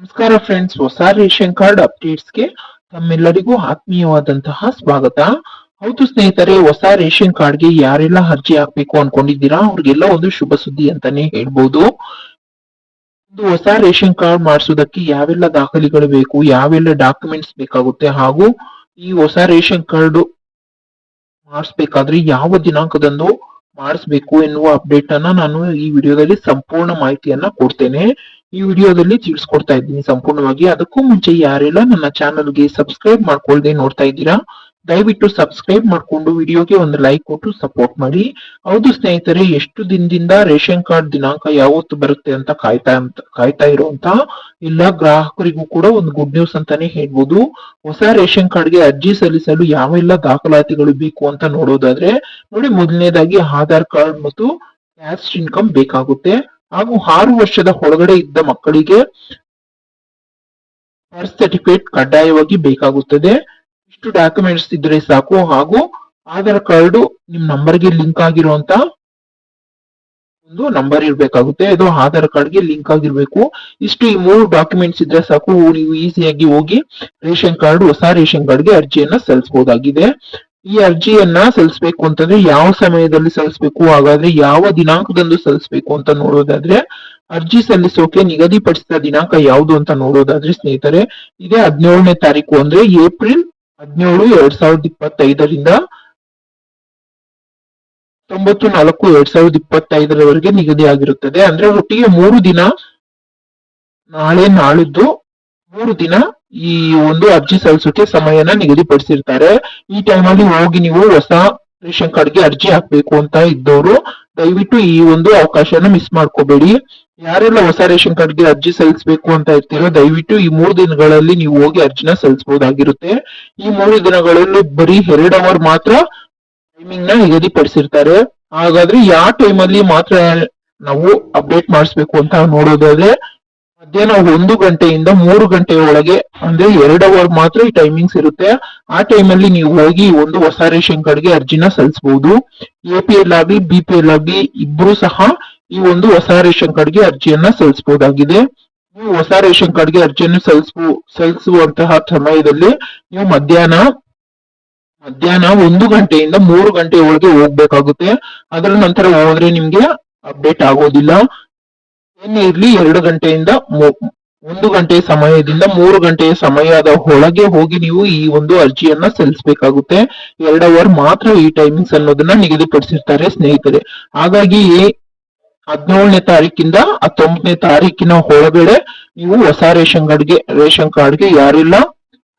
ನಮಸ್ಕಾರ ಫ್ರೆಂಡ್ಸ್ ಹೊಸ ration card ಅಪ್ಡೇಟ್ಸ್ಗೆ ತಮ್ಮೆಲ್ಲರಿಗೂ ಆತ್ಮೀಯವಾದಂತಹ ಸ್ವಾಗತ. ಹೌದು ಸ್ನೇಹಿತರೆ, ಹೊಸ ರೇಷನ್ ಕಾರ್ಡ್ಗೆ ಯಾರೆಲ್ಲ ಅರ್ಜಿ ಹಾಕ್ಬೇಕು ಅನ್ಕೊಂಡಿದ್ದೀರಾ? ಅವ್ರಿಗೆಲ್ಲ ಒಂದು ಶುಭ ಸುದ್ದಿ ಅಂತಾನೆ ಹೇಳ್ಬೋದು. ಒಂದು ಹೊಸ ರೇಷನ್ ಕಾರ್ಡ್ ಮಾಡಿಸೋದಕ್ಕೆ ಯಾವೆಲ್ಲ ದಾಖಲೆಗಳು ಬೇಕು, ಯಾವೆಲ್ಲ ಡಾಕ್ಯುಮೆಂಟ್ಸ್ ಬೇಕಾಗುತ್ತೆ ಹಾಗೂ ಈ ಹೊಸ ರೇಷನ್ ಕಾರ್ಡ್ ಮಾಡಿಸ್ಬೇಕಾದ್ರೆ ಯಾವ ದಿನಾಂಕದಂದು ಮಾಡಿಸ್ಬೇಕು ಎನ್ನುವ ಅಪ್ಡೇಟ್ ಅನ್ನ ನಾನು ಈ ವಿಡಿಯೋದಲ್ಲಿ ಸಂಪೂರ್ಣ ಮಾಹಿತಿಯನ್ನ ಕೊಡ್ತೇನೆ. ಈ ವಿಡಿಯೋದಲ್ಲಿ ತಿಳಿಸ್ಕೊಡ್ತಾ ಇದ್ದೀನಿ ಸಂಪೂರ್ಣವಾಗಿ. ಅದಕ್ಕೂ ಮುಂಚೆ ಯಾರೆಲ್ಲ ನನ್ನ ಚಾನಲ್ಗೆ ಸಬ್ಸ್ಕ್ರೈಬ್ ಮಾಡ್ಕೊಳ್ದೆ ನೋಡ್ತಾ ಇದ್ದೀರಾ ದಯವಿಟ್ಟು ಸಬ್ಸ್ಕ್ರೈಬ್ ಮಾಡ್ಕೊಂಡು ವಿಡಿಯೋಗೆ ಒಂದು ಲೈಕ್ ಕೊಟ್ಟು ಸಪೋರ್ಟ್ ಮಾಡಿ. ಹೌದು ಸ್ನೇಹಿತರೆ, ಎಷ್ಟು ದಿನದಿಂದ ರೇಷನ್ ಕಾರ್ಡ್ ದಿನಾಂಕ ಯಾವತ್ತು ಬರುತ್ತೆ ಅಂತ ಕಾಯ್ತಾ ಅಂತ, ಕಾಯ್ತಾ ಇರುವಂತ ಎಲ್ಲ ಗ್ರಾಹಕರಿಗೂ ಕೂಡ ಒಂದು ಗುಡ್ ನ್ಯೂಸ್ ಅಂತಾನೆ ಹೇಳ್ಬೋದು. ಹೊಸ ರೇಷನ್ ಕಾರ್ಡ್ಗೆ ಅರ್ಜಿ ಸಲ್ಲಿಸಲು ಯಾವೆಲ್ಲ ದಾಖಲಾತಿಗಳು ಬೇಕು ಅಂತ ನೋಡೋದಾದ್ರೆ, ನೋಡಿ ಮೊದಲನೇದಾಗಿ ಆಧಾರ್ ಕಾರ್ಡ್ ಮತ್ತು ಟ್ಯಾಕ್ಸ್ ಇನ್ಕಮ್ ಬೇಕಾಗುತ್ತೆ. ಹಾಗೂ ಆರು ವರ್ಷದ ಒಳಗಡೆ ಇದ್ದ ಮಕ್ಕಳಿಗೆ ಬರ್ತ್ ಸರ್ಟಿಫಿಕೇಟ್ ಕಡ್ಡಾಯವಾಗಿ ಬೇಕಾಗುತ್ತದೆ. ಇಷ್ಟು ಡಾಕ್ಯುಮೆಂಟ್ಸ್ ಇದ್ರೆ ಸಾಕು. ಹಾಗೂ ಆಧಾರ್ ಕಾರ್ಡ್ ನಿಮ್ ನಂಬರ್ಗೆ ಲಿಂಕ್ ಆಗಿರುವಂತ ಒಂದು ನಂಬರ್ ಇರಬೇಕಾಗುತ್ತೆ. ಅದು ಆಧಾರ್ ಕಾರ್ಡ್ಗೆ ಲಿಂಕ್ ಆಗಿರ್ಬೇಕು. ಇಷ್ಟು ಈ ಮೂರು ಡಾಕ್ಯುಮೆಂಟ್ಸ್ ಇದ್ರೆ ಸಾಕು. ನೀವು ಈಸಿಯಾಗಿ ಹೋಗಿ ರೇಷನ್ ಕಾರ್ಡ್, ಹೊಸ ರೇಷನ್ ಕಾರ್ಡ್ಗೆ ಅರ್ಜಿಯನ್ನ ಸಲ್ಲಿಸಬಹುದಾಗಿದೆ ಈ ಅರ್ಜಿಯನ್ನ ಸಲ್ಲಿಸಬೇಕು ಅಂತಂದ್ರೆ ಯಾವ ಸಮಯದಲ್ಲಿ ಸಲ್ಲಿಸಬೇಕು, ಹಾಗಾದ್ರೆ ಯಾವ ದಿನಾಂಕದಂದು ಸಲ್ಲಿಸಬೇಕು ಅಂತ ನೋಡೋದಾದ್ರೆ ಅರ್ಜಿ ಸಲ್ಲಿಸೋಕೆ ನಿಗದಿಪಡಿಸಿದ ದಿನಾಂಕ ಯಾವುದು ಅಂತ ನೋಡೋದಾದ್ರೆ ಸ್ನೇಹಿತರೆ, ಇದೇ ಹದಿನೇಳನೇ ತಾರೀಕು ಅಂದ್ರೆ ಏಪ್ರಿಲ್ ಹದಿನೇಳು, ಎರಡ್ ಸಾವಿರದ ಇಪ್ಪತ್ತೈದರಿಂದ ತೊಂಬತ್ತು ನಾಲ್ಕು, ಎರಡ್ ಸಾವಿರದ ಇಪ್ಪತ್ತೈದರವರೆಗೆ ನಿಗದಿ ಆಗಿರುತ್ತದೆ. ಅಂದ್ರೆ ಒಟ್ಟಿಗೆ ಮೂರು ದಿನ ನಾಳೆ ನಾಳಿದ್ದು ಮೂರು ದಿನ ಈ ಒಂದು ಅರ್ಜಿ ಸಲ್ಲಿಸೋಕೆ ಸಮಯನ ನಿಗದಿಪಡಿಸಿರ್ತಾರೆ. ಈ ಟೈಮಲ್ಲಿ ಹೋಗಿ ನೀವು ಹೊಸ ರೇಷನ್ ಕಾರ್ಡ್ಗೆ ಅರ್ಜಿ ಹಾಕ್ಬೇಕು ಅಂತ ಇದ್ದವರು, ದಯವಿಟ್ಟು ಈ ಒಂದು ಅವಕಾಶನ ಮಿಸ್ ಮಾಡ್ಕೋಬೇಡಿ. ಯಾರೆಲ್ಲ ಹೊಸ ರೇಷನ್ ಕಾರ್ಡ್ಗೆ ಅರ್ಜಿ ಸಲ್ಲಿಸಬೇಕು ಅಂತ ಇರ್ತೀರೋ, ದಯವಿಟ್ಟು ಈ ಮೂರು ದಿನಗಳಲ್ಲಿ ನೀವು ಹೋಗಿ ಅರ್ಜಿನ ಸಲ್ಲಿಸಬಹುದಾಗಿರುತ್ತೆ ಈ ಮೂರು ದಿನಗಳಲ್ಲಿ ಬರೀ ಎರಡು ಅವರ್ ಮಾತ್ರ ಟೈಮಿಂಗ್ನ ನಿಗದಿಪಡಿಸಿರ್ತಾರೆ. ಹಾಗಾದ್ರೆ ಯಾವ ಟೈಮಲ್ಲಿ ಮಾತ್ರ ನಾವು ಅಪ್ಡೇಟ್ ಮಾಡಿಸ್ಬೇಕು ಅಂತ ನೋಡೋದಾದ್ರೆ ಮಧ್ಯಾಹ್ನ ಒಂದು ಗಂಟೆಯಿಂದ ಮೂರು ಗಂಟೆ ಒಳಗೆ, ಅಂದ್ರೆ ಎರಡು ಅವರ್ ಮಾತ್ರ ಈ ಟೈಮಿಂಗ್ಸ್ ಇರುತ್ತೆ. ಆ ಟೈಮಲ್ಲಿ ನೀವು ಹೋಗಿ ಒಂದು ಹೊಸ ರೇಷನ್ ಕಾರ್ಡ್ಗೆ ಅರ್ಜಿನ ಸಲ್ಲಿಸಬಹುದು ಎ ಪಿ ಎಲ್ ಆಗ್ಲಿ ಬಿ ಪಿ ಎಲ್ ಆಗ್ಲಿ, ಇಬ್ರು ಸಹ ಈ ಒಂದು ಹೊಸ ರೇಷನ್ ಕಾರ್ಡ್ಗೆ ಅರ್ಜಿಯನ್ನ ಸಲ್ಲಿಸಬಹುದಾಗಿದೆ ನೀವು ಹೊಸ ರೇಷನ್ ಕಾರ್ಡ್ಗೆ ಅರ್ಜಿಯನ್ನು ಸಲ್ಲಿಸು ಸಲ್ಲಿಸುವಂತಹ ಸಮಯದಲ್ಲಿ ನೀವು ಮಧ್ಯಾಹ್ನ ಮಧ್ಯಾಹ್ನ ಒಂದು ಗಂಟೆಯಿಂದ ಮೂರು ಗಂಟೆ ಒಳಗೆ ಹೋಗ್ಬೇಕಾಗುತ್ತೆ. ಅದರ ನಂತರ ಹೋದ್ರೆ ನಿಮ್ಗೆ ಅಪ್ಡೇಟ್ ಆಗೋದಿಲ್ಲ. ಏನೇ ಇರ್ಲಿ, ಎರಡು ಗಂಟೆಯಿಂದ ಒಂದು ಗಂಟೆಯ ಸಮಯದಿಂದ ಮೂರು ಗಂಟೆಯ ಸಮಯದ ಒಳಗೆ ಹೋಗಿ ನೀವು ಈ ಒಂದು ಅರ್ಜಿಯನ್ನ ಸಲ್ಲಿಸಬೇಕಾಗುತ್ತೆ. ಎರಡು ಅವರ್ ಮಾತ್ರ ಈ ಟೈಮಿಂಗ್ಸ್ ಅನ್ನೋದನ್ನ ನಿಗದಿಪಡಿಸಿರ್ತಾರೆ ಸ್ನೇಹಿತರೆ. ಹಾಗಾಗಿ ಹದಿನೇಳನೇ ತಾರೀಕಿಂದ ಹತ್ತೊಂಬತ್ತನೇ ತಾರೀಕಿನ ಒಳಗಡೆ ನೀವು ಹೊಸ ರೇಷನ್ ಕಾರ್ಡ್ಗೆ ರೇಷನ್ ಕಾರ್ಡ್ಗೆ ಯಾರೆಲ್ಲ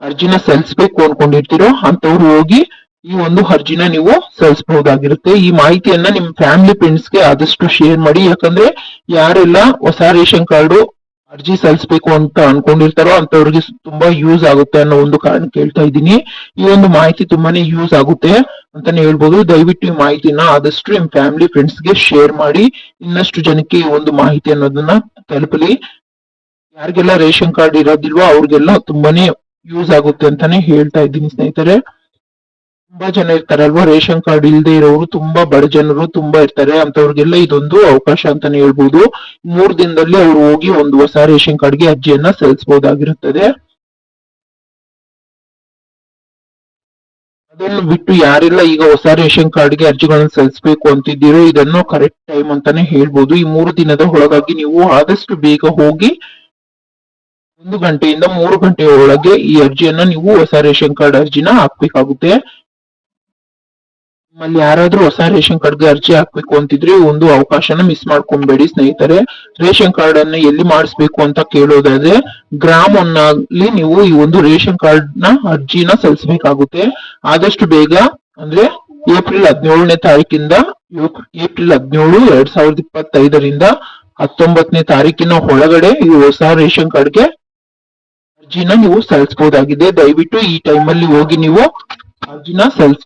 ಅರ್ಜಿನ ಸಲ್ಲಿಸಬೇಕು ಅನ್ಕೊಂಡಿರ್ತೀರೋ ಅಂತವ್ರು ಹೋಗಿ ಈ ಒಂದು ಅರ್ಜಿನ ನೀವು ಸಲ್ಲಿಸಬಹುದಾಗಿರುತ್ತೆ. ಈ ಮಾಹಿತಿಯನ್ನ ನಿಮ್ ಫ್ಯಾಮಿಲಿ ಫ್ರೆಂಡ್ಸ್ಗೆ ಆದಷ್ಟು ಶೇರ್ ಮಾಡಿ. ಯಾಕಂದ್ರೆ ಯಾರೆಲ್ಲ ಹೊಸ ರೇಷನ್ ಕಾರ್ಡ್ ಅರ್ಜಿ ಸಲ್ಲಿಸಬೇಕು ಅಂತ ಅನ್ಕೊಂಡಿರ್ತಾರೋ ಅಂತವ್ರಿಗೆ ತುಂಬಾ ಯೂಸ್ ಆಗುತ್ತೆ ಅನ್ನೋ ಒಂದು ಕಾರಣ ಕೇಳ್ತಾ ಇದ್ದೀನಿ. ಈ ಒಂದು ಮಾಹಿತಿ ತುಂಬಾನೇ ಯೂಸ್ ಆಗುತ್ತೆ ಅಂತಾನೆ ಹೇಳ್ಬೋದು. ದಯವಿಟ್ಟು ಈ ಮಾಹಿತಿನ ಆದಷ್ಟು ನಿಮ್ ಫ್ಯಾಮಿಲಿ ಫ್ರೆಂಡ್ಸ್ಗೆ ಶೇರ್ ಮಾಡಿ. ಇನ್ನಷ್ಟು ಜನಕ್ಕೆ ಈ ಒಂದು ಮಾಹಿತಿ ಅನ್ನೋದನ್ನ ತಲುಪಲಿ. ಯಾರಿಗೆಲ್ಲ ರೇಷನ್ ಕಾರ್ಡ್ ಇರೋದಿಲ್ವೋ ಅವ್ರಿಗೆಲ್ಲ ತುಂಬಾನೇ ಯೂಸ್ ಆಗುತ್ತೆ ಅಂತಾನೆ ಹೇಳ್ತಾ ಇದ್ದೀನಿ ಸ್ನೇಹಿತರೆ. ತುಂಬಾ ಜನ ಇರ್ತಾರಲ್ವಾ ರೇಷನ್ ಕಾರ್ಡ್ ಇಲ್ಲದೆ ಇರೋರು ತುಂಬಾ ಬಡ ಜನರು ತುಂಬಾ ಇರ್ತಾರೆ. ಅಂತವ್ರಿಗೆಲ್ಲ ಇದೊಂದು ಅವಕಾಶ ಅಂತಾನೆ ಹೇಳ್ಬೋದು. ಮೂರ್ ದಿನದಲ್ಲಿ ಅವ್ರು ಹೋಗಿ ಒಂದು ಹೊಸ ರೇಷನ್ ಕಾರ್ಡ್ಗೆ ಅರ್ಜಿಯನ್ನ ಸಲ್ಲಿಸಬಹುದಾಗಿರುತ್ತದೆ ಅದನ್ನು ಬಿಟ್ಟು ಯಾರೆಲ್ಲ ಈಗ ಹೊಸ ರೇಷನ್ ಕಾರ್ಡ್ಗೆ ಅರ್ಜಿಗಳನ್ನ ಸಲ್ಲಿಸಬೇಕು ಅಂತಿದ್ದೀರೋ, ಇದನ್ನು ಕರೆಕ್ಟ್ ಟೈಮ್ ಅಂತಾನೆ ಹೇಳ್ಬೋದು. ಈ ಮೂರು ದಿನದ ಒಳಗಾಗಿ ನೀವು ಆದಷ್ಟು ಬೇಗ ಹೋಗಿ ಒಂದು ಗಂಟೆಯಿಂದ ಮೂರು ಗಂಟೆಯ ಒಳಗೆ ಈ ಅರ್ಜಿಯನ್ನ ನೀವು ಹೊಸ ರೇಷನ್ ಕಾರ್ಡ್ ಅರ್ಜಿನ ಹಾಕ್ಬೇಕಾಗುತ್ತೆ. ನಿಮ್ಮಲ್ಲಿ ಯಾರಾದ್ರೂ ಹೊಸ ರೇಷನ್ ಕಾರ್ಡ್ಗೆ ಅರ್ಜಿ ಹಾಕ್ಬೇಕು ಅಂತಿದ್ರೆ ಒಂದು ಅವಕಾಶನ ಮಿಸ್ ಮಾಡ್ಕೊಂಬೇಡಿ. ಸ್ನೇಹಿತರೆ, ರೇಷನ್ ಕಾರ್ಡ್ ಅನ್ನ ಎಲ್ಲಿ ಮಾಡಿಸ್ಬೇಕು ಅಂತ ಕೇಳೋದಾದ್ರೆ ಗ್ರಾಮ್ ಒನ್ನಲ್ಲಿ ನೀವು ಈ ಒಂದು ರೇಷನ್ ಕಾರ್ಡ್ನ ಅರ್ಜಿನ ಸಲ್ಲಿಸಬೇಕಾಗುತ್ತೆ. ಆದಷ್ಟು ಬೇಗ, ಅಂದ್ರೆ ಏಪ್ರಿಲ್ ಹದಿನೇಳನೇ ತಾರೀಕಿಂದ ಏಪ್- ಏಪ್ರಿಲ್ ಹದಿನೇಳು ಎರಡ್ ಸಾವಿರದ ಇಪ್ಪತ್ತೈದರಿಂದ ಹತ್ತೊಂಬತ್ತನೇ ತಾರೀಕಿನ ಒಳಗಡೆ ಈ ಹೊಸ ರೇಷನ್ ಕಾರ್ಡ್ಗೆ ಅರ್ಜಿನ ನೀವು ಸಲ್ಲಿಸಬಹುದಾಗಿದೆ ದಯವಿಟ್ಟು ಈ ಟೈಮ್ ಅಲ್ಲಿ ಹೋಗಿ ನೀವು ಅರ್ಜಿನ ಸಲ್ಲಿಸ್